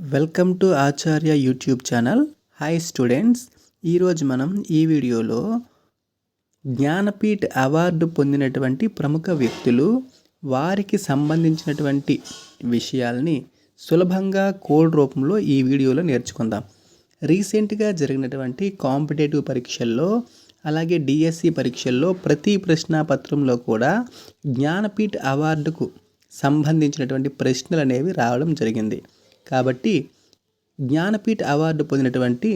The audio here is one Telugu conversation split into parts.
Welcome to Acharya YouTube channel. Hi students ఈరోజు మనం ఈ వీడియోలో జ్ఞానపీఠ్ అవార్డు పొందినటువంటి ప్రముఖ వ్యక్తులు వారికి సంబంధించినటువంటి విషయాల్ని సులభంగా కోడ్ రూపంలో ఈ వీడియోలో నేర్చుకుందాం. రీసెంట్గా జరిగినటువంటి కాంపిటేటివ్ పరీక్షల్లో అలాగే డిఎస్సి పరీక్షల్లో ప్రతి ప్రశ్నాపత్రంలో కూడా జ్ఞానపీఠ్ అవార్డుకు సంబంధించినటువంటి ప్రశ్నలు అనేవి రావడం జరిగింది. కాబట్టి జ్ఞానపీఠ అవార్డు పొందినటువంటి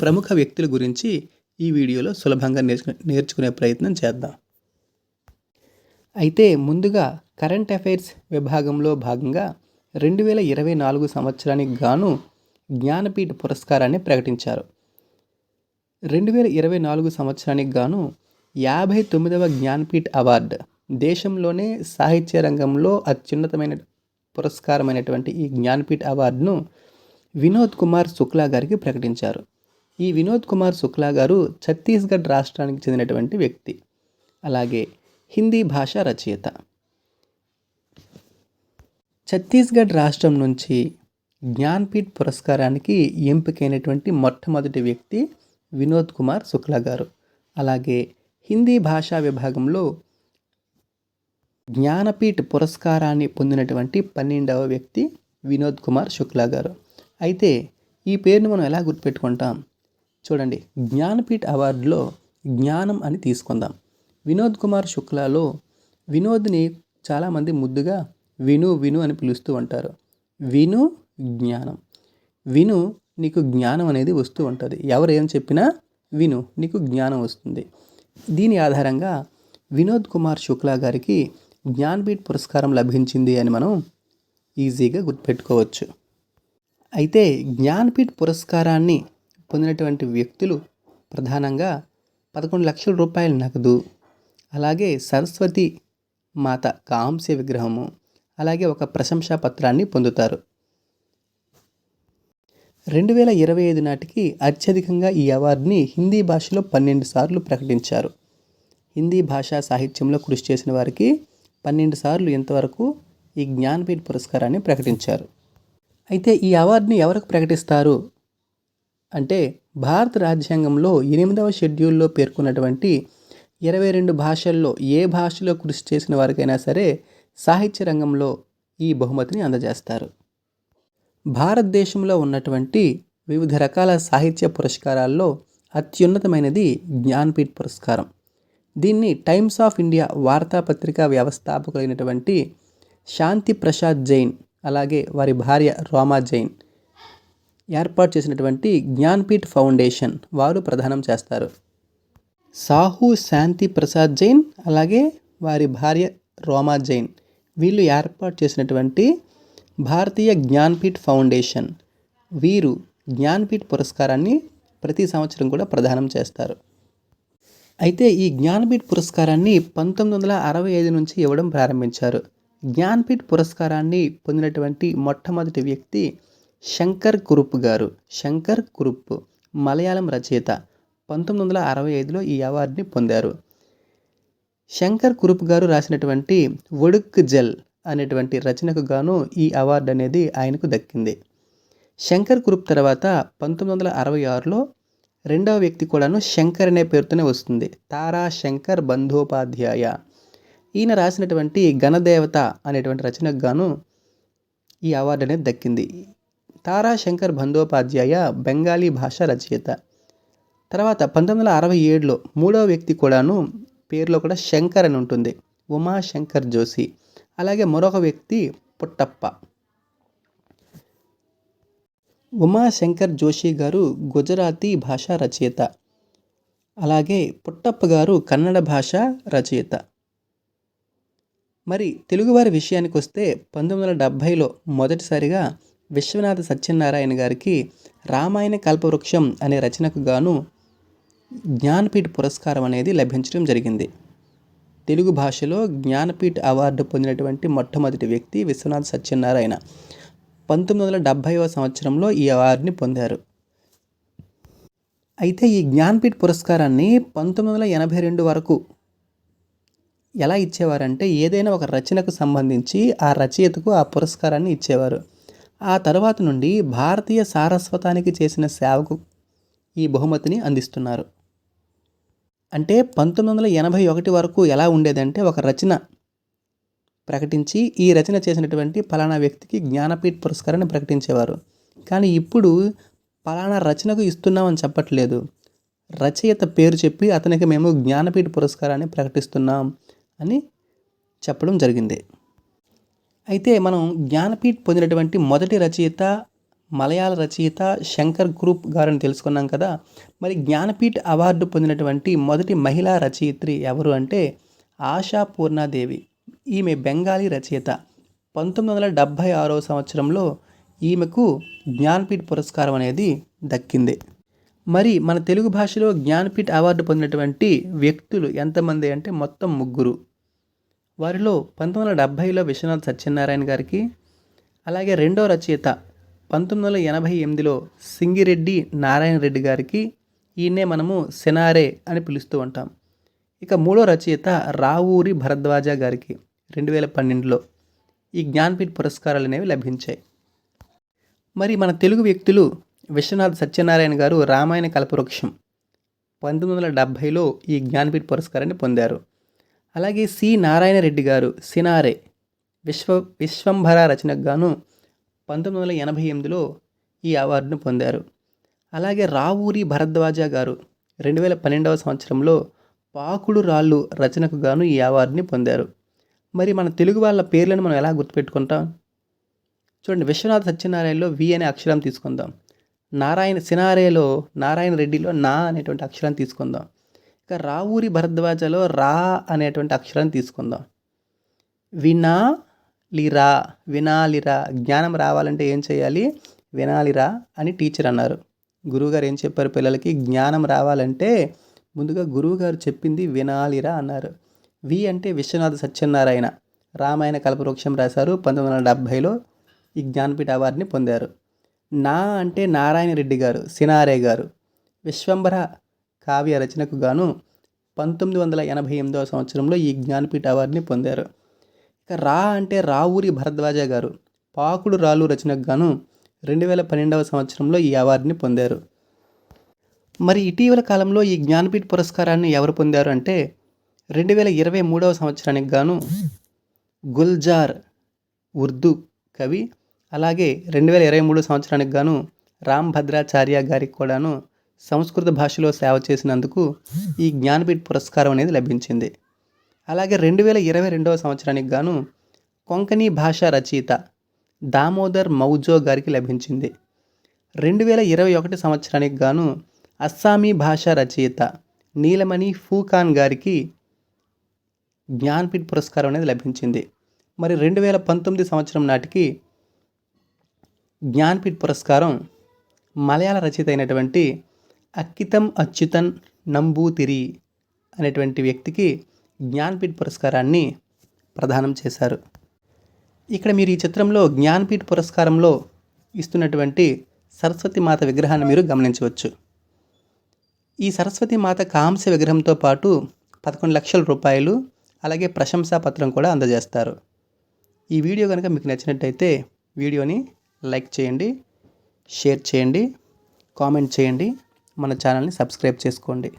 ప్రముఖ వ్యక్తుల గురించి ఈ వీడియోలో సులభంగా నేర్చుకునే నేర్చుకునే ప్రయత్నం చేద్దాం. అయితే ముందుగా కరెంట్ అఫైర్స్ విభాగంలో భాగంగా రెండు వేల ఇరవై నాలుగు సంవత్సరానికి గాను జ్ఞానపీఠ పురస్కారాన్ని ప్రకటించారు. రెండు వేల ఇరవై నాలుగు సంవత్సరానికి గాను యాభై తొమ్మిదవ జ్ఞానపీఠ్ అవార్డు దేశంలోనే సాహిత్య రంగంలో అత్యున్నతమైన పురస్కారమైనటువంటి ఈ జ్ఞాన్పీఠ్ అవార్డును వినోద్ కుమార్ శుక్లా గారికి ప్రకటించారు. ఈ వినోద్ కుమార్ శుక్లా గారు ఛత్తీస్గఢ్ రాష్ట్రానికి చెందినటువంటి వ్యక్తి. అలాగే హిందీ భాష రచయిత. ఛత్తీస్గఢ్ రాష్ట్రం నుంచి జ్ఞాన్పీఠ్ పురస్కారానికి ఎంపికైనటువంటి మొట్టమొదటి వ్యక్తి వినోద్ కుమార్ శుక్లా గారు. అలాగే హిందీ భాషా విభాగంలో జ్ఞానపీఠ్ పురస్కారాన్ని పొందినటువంటి పన్నెండవ వ్యక్తి వినోద్ కుమార్ శుక్లా గారు. అయితే ఈ పేరును మనం ఎలా గుర్తుపెట్టుకుంటాం? చూడండి జ్ఞానపీఠ్ అవార్డులో జ్ఞానం అని తీసుకుందాం. వినోద్ కుమార్ శుక్లాలో వినోద్ని చాలామంది ముద్దుగా విను విను అని పిలుస్తూ ఉంటారు. విను జ్ఞానం. విను నీకు జ్ఞానం అనేది వస్తూ ఉంటుంది. ఎవరు ఏం చెప్పినా విను నీకు జ్ఞానం వస్తుంది. దీని ఆధారంగా వినోద్ కుమార్ శుక్లా గారికి జ్ఞాన్పీఠ్ పురస్కారం లభించింది అని మనం ఈజీగా గుర్తుపెట్టుకోవచ్చు. అయితే జ్ఞాన్పీఠ్ పురస్కారాన్ని పొందినటువంటి వ్యక్తులు ప్రధానంగా పదకొండు లక్షల రూపాయల నగదు అలాగే సరస్వతి మాత కాంస్య విగ్రహము అలాగే ఒక ప్రశంసా పత్రాన్ని పొందుతారు. రెండు వేల ఇరవై ఐదు నాటికి అత్యధికంగా ఈ అవార్డుని హిందీ భాషలో పన్నెండు సార్లు ప్రకటించారు. హిందీ భాషా సాహిత్యంలో కృషి చేసిన వారికి పన్నెండు సార్లు ఇంతవరకు ఈ జ్ఞానపీఠ పురస్కారాన్ని ప్రకటించారు. అయితే ఈ అవార్డుని ఎవరికి ప్రకటిస్తారు? అంటే భారత రాజ్యాంగంలో ఎనిమిదవ షెడ్యూల్లో పేర్కొన్నటువంటి ఇరవై రెండు భాషల్లో ఏ భాషలో కృషి చేసిన వారికైనా సరే సాహిత్య రంగంలో ఈ బహుమతిని అందజేస్తారు. భారతదేశంలో ఉన్నటువంటి వివిధ రకాల సాహిత్య పురస్కారాల్లో అత్యున్నతమైనది జ్ఞాన్పీఠ్ పురస్కారం. దీన్ని టైమ్స్ ఆఫ్ ఇండియా వార్తాపత్రిక వ్యవస్థాపకులైనటువంటి శాంతి ప్రసాద్ జైన్ అలాగే వారి భార్య రోమా జైన్ ఏర్పాటు చేసినటువంటి జ్ఞాన్పీఠ్ ఫౌండేషన్ వారు ప్రదానం చేస్తారు. సాహు శాంతి ప్రసాద్ జైన్ అలాగే వారి భార్య రోమా జైన్ వీళ్ళు ఏర్పాటు చేసినటువంటి భారతీయ జ్ఞాన్పీఠ్ ఫౌండేషన్ వీరు జ్ఞాన్పీఠ్ పురస్కారాన్ని ప్రతి సంవత్సరం కూడా ప్రదానం చేస్తారు. అయితే ఈ జ్ఞానపీఠ్ పురస్కారాన్ని పంతొమ్మిది వందల అరవై ఐదు నుంచి ఇవ్వడం ప్రారంభించారు. జ్ఞాన్పీఠ్ పురస్కారాన్ని పొందినటువంటి మొట్టమొదటి వ్యక్తి శంకర్ కురుప్ గారు. శంకర్ కురుప్ మలయాళం రచయిత పంతొమ్మిది వందల అరవై ఐదులో ఈ అవార్డుని పొందారు. శంకర్ కురుప్ గారు రాసినటువంటి ఒడుక్ జల్ అనేటువంటి రచనకు గాను ఈ అవార్డు అనేది ఆయనకు దక్కింది. శంకర్ కురుప్ తర్వాత పంతొమ్మిది వందల అరవై ఆరులో రెండవ వ్యక్తి కూడాను శంకర్ అనే పేరుతోనే వస్తుంది. తారా శంకర్ బంధోపాధ్యాయ. ఈయన రాసినటువంటి గణదేవత అనేటువంటి రచనకు గాను ఈ అవార్డు అనేది దక్కింది. తారా శంకర్ బంధోపాధ్యాయ బెంగాలీ భాష రచయిత. తర్వాత పంతొమ్మిది వందల అరవై ఏడులో మూడవ వ్యక్తి కూడాను పేరులో కూడా శంకర్ అని ఉంటుంది. ఉమాశంకర్ జోషి. అలాగే మరొక వ్యక్తి పుట్టప్ప. ఉమాశంకర్ జోషి గారు గుజరాతీ భాషా రచయిత. అలాగే పుట్టప్ప గారు కన్నడ భాష రచయిత. మరి తెలుగువారి విషయానికి వస్తే పంతొమ్మిది వందల డెబ్భైలో మొదటిసారిగా విశ్వనాథ సత్యనారాయణ గారికి రామాయణ కల్పవృక్షం అనే రచనకు గాను జ్ఞానపీఠ పురస్కారం అనేది లభించడం జరిగింది. తెలుగు భాషలో జ్ఞానపీఠ అవార్డు పొందినటువంటి మొట్టమొదటి వ్యక్తి విశ్వనాథ సత్యనారాయణ. పంతొమ్మిది వందల డెబ్భైవ సంవత్సరంలో ఈ అవార్డుని పొందారు. అయితే ఈ జ్ఞాన్పీఠ్ పురస్కారాన్ని పంతొమ్మిది వందల ఎనభై రెండు వరకు ఎలా ఇచ్చేవారంటే ఏదైనా ఒక రచనకు సంబంధించి ఆ రచయితకు ఆ పురస్కారాన్ని ఇచ్చేవారు. ఆ తర్వాత నుండి భారతీయ సారస్వతానికి చేసిన సేవకు ఈ బహుమతిని అందిస్తున్నారు. అంటే పంతొమ్మిది వందల ఎనభై ఒకటి వరకు ఎలా ఉండేదంటే ఒక రచన ప్రకటించి ఈ రచన చేసినటువంటి పలానా వ్యక్తికి జ్ఞానపీఠ్ పురస్కారాన్ని ప్రకటించేవారు. కానీ ఇప్పుడు పలానా రచనకు ఇస్తున్నామని చెప్పట్లేదు. రచయిత పేరు చెప్పి అతనికి మేము జ్ఞానపీఠ పురస్కారాన్ని ప్రకటిస్తున్నాం అని చెప్పడం జరిగింది. అయితే మనం జ్ఞానపీఠ్ పొందినటువంటి మొదటి రచయిత మలయాళ రచయిత శంకర్ గ్రూప్ గారని తెలుసుకున్నాం కదా. మరి జ్ఞానపీఠ్ అవార్డు పొందినటువంటి మొదటి మహిళా రచయిత్రి ఎవరు అంటే ఆశా పూర్ణాదేవి. ఈమె బెంగాలీ రచయిత. పంతొమ్మిది వందల డెబ్భై ఆరో సంవత్సరంలో ఈమెకు జ్ఞాన్పీఠ్ పురస్కారం అనేది దక్కింది. మరి మన తెలుగు భాషలో జ్ఞాన్పీఠ్ అవార్డు పొందినటువంటి వ్యక్తులు ఎంతమంది అంటే మొత్తం ముగ్గురు. వారిలో పంతొమ్మిది వందల డెబ్భైలో విశ్వనాథ్ సత్యనారాయణ గారికి అలాగే రెండో రచయిత పంతొమ్మిది వందల ఎనభై ఎనిమిదిలో సింగిరెడ్డి నారాయణ రెడ్డి గారికి ఈయనే మనము సెనారే అని పిలుస్తూ ఉంటాం. ఇక మూడో రచయిత రావూరి భరద్వాజ గారికి. రెండు వేల పన్నెండులో ఈ జ్ఞాన్పీఠ్ పురస్కారాలు అనేవి లభించాయి. మరి మన తెలుగు వ్యక్తులు విశ్వనాథ్ సత్యనారాయణ గారు రామాయణ కల్పవృక్షం పంతొమ్మిది వందల డెబ్భైలో ఈ జ్ఞానపీఠ పురస్కారాన్ని పొందారు. అలాగే సి నారాయణ రెడ్డి గారు సినారే విశ్వ విశ్వంభర రచనకు గాను పంతొమ్మిది వందల ఎనభై ఎనిమిదిలో ఈ అవార్డును పొందారు. అలాగే రావూరి భరద్వాజ గారు రెండు వేల పన్నెండవ సంవత్సరంలో పాకుడు రాళ్ళు రచనకు గాను ఈ అవార్డుని పొందారు. మరి మన తెలుగు వాళ్ళ పేర్లను మనం ఎలా గుర్తుపెట్టుకుంటాం? చూడండి విశ్వనాథ్ సత్యనారాయణలో వి అనే అక్షరం తీసుకుందాం. నారాయణ సినారేలో నారాయణ రెడ్డిలో నా అనేటువంటి అక్షరం తీసుకుందాం. ఇక రావూరి భరద్వాజలో రా అనేటువంటి అక్షరాన్ని తీసుకుందాం. వినా లిరా వినాలిరా జ్ఞానం రావాలంటే ఏం చేయాలి? వినాలిరా అని టీచర్ అన్నారు. గురువుగారు ఏం చెప్పారు పిల్లలకి? జ్ఞానం రావాలంటే ముందుగా గురువుగారు చెప్పింది వినాలిరా అన్నారు. వి అంటే విశ్వనాథ సత్యనారాయణ. రామాయణ కల్పవృక్షం రాశారు. పంతొమ్మిది వందల డెబ్భైలో ఈ జ్ఞానపీఠ అవార్డుని పొందారు. నా అంటే నారాయణ రెడ్డి గారు సినారే గారు. విశ్వంబర కావ్య రచనకు గాను పంతొమ్మిది వందల ఎనభై ఎనిమిదవ సంవత్సరంలో ఈ జ్ఞానపీఠ అవార్డుని పొందారు. ఇక రా అంటే రావూరి భరద్వాజ గారు. పాకుడు రాళ్ళు రచనకు గాను రెండు వేల పన్నెండవ సంవత్సరంలో ఈ అవార్డుని పొందారు. మరి ఇటీవల కాలంలో ఈ జ్ఞానపీఠ పురస్కారాన్ని ఎవరు పొందారు అంటే రెండు వేల ఇరవై మూడవ సంవత్సరానికి గాను గుల్జార్ ఉర్దూ కవి అలాగే రెండు వేల ఇరవై మూడు సంవత్సరానికి గాను రామ్ భద్రాచార్య గారికి కూడాను సంస్కృత భాషలో సేవ చేసినందుకు ఈ జ్ఞానపీఠ పురస్కారం అనేది లభించింది. అలాగే రెండు వేల ఇరవై రెండవ సంవత్సరానికి గాను కొంకణి భాష రచయిత దామోదర్ మౌజో గారికి లభించింది. రెండు వేల ఇరవై ఒకటి సంవత్సరానికి గాను అస్సామీ భాష రచయిత నీలమణి ఫూఖాన్ గారికి జ్ఞాన్పీఠ్ పురస్కారం అనేది లభించింది. మరి రెండు వేల పంతొమ్మిది సంవత్సరం నాటికి జ్ఞాన్పీఠ్ పురస్కారం మలయాళ రచయిత అయినటువంటి అక్కితం అచ్యుతన్ నంబూతిరి అనేటువంటి వ్యక్తికి జ్ఞాన్పీఠ్ పురస్కారాన్ని ప్రదానం చేశారు. ఇక్కడ మీరు ఈ చిత్రంలో జ్ఞాన్పీఠ్ పురస్కారంలో ఇస్తున్నటువంటి సరస్వతి మాత విగ్రహాన్ని మీరు గమనించవచ్చు. ఈ సరస్వతి మాత కాంస్య విగ్రహంతో పాటు పదకొండు లక్షల రూపాయలు అలాగే ప్రశంసా పత్రం కూడా అందజేస్తారు. ఈ వీడియో కనుక మీకు నచ్చినట్టయితే వీడియోని లైక్ చేయండి షేర్ చేయండి కామెంట్ చేయండి మన ఛానల్ని సబ్స్క్రైబ్ చేసుకోండి.